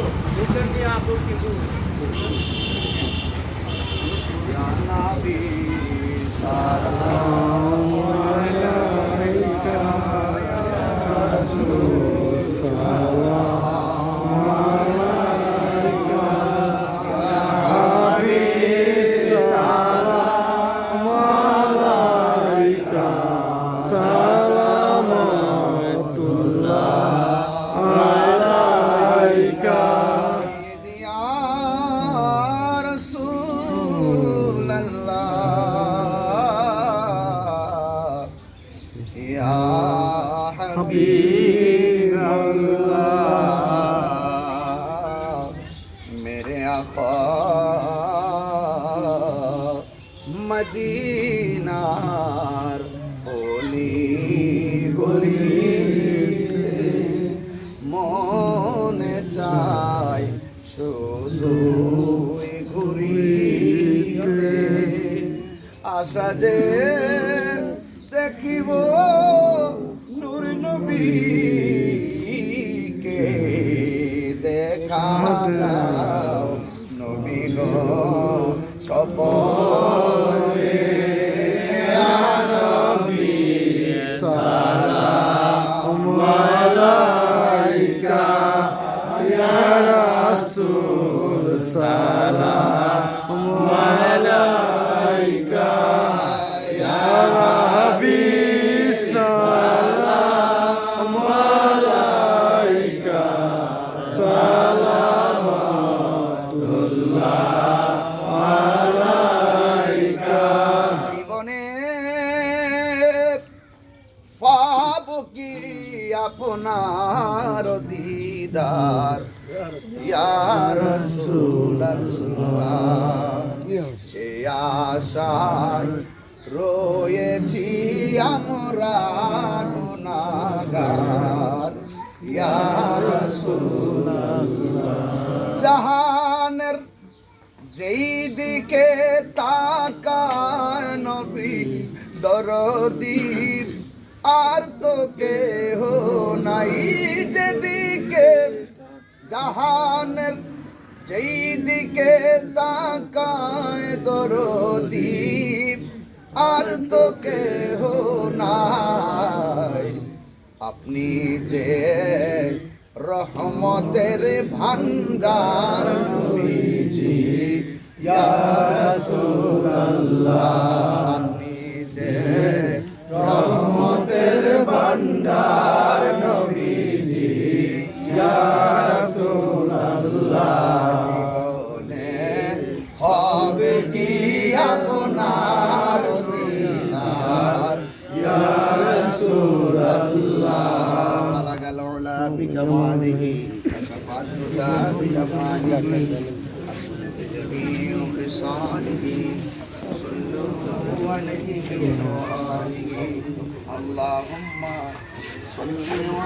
ইয়া নবী সালাম يا حبيب الله میرے آقا مدینار بولی گلی মনে চাই শুধু ঘুরিতে আশা যে দেখিব নবীকে দেখা দাও। নবী গো সপনে জীবনে পাব কি আপনার দিদার? ইয়ার সে আশায় রয়েছি আমরা গুনাগার ইয়ার জাহানের যেই দিকে তাকায় নবী দরদীপ আর তো কেহ নাই। যেদিকে জাহানের যেই দিকে তাকায় দরদীপ আর তো কেহ নাই। আপনি যে রহমতের ভান্ডার নিজে রহমতের ভান্ডার بكماله كشف الهدى بجماله حسنت جميع خصاله صلوا عليه وآله اللهم صل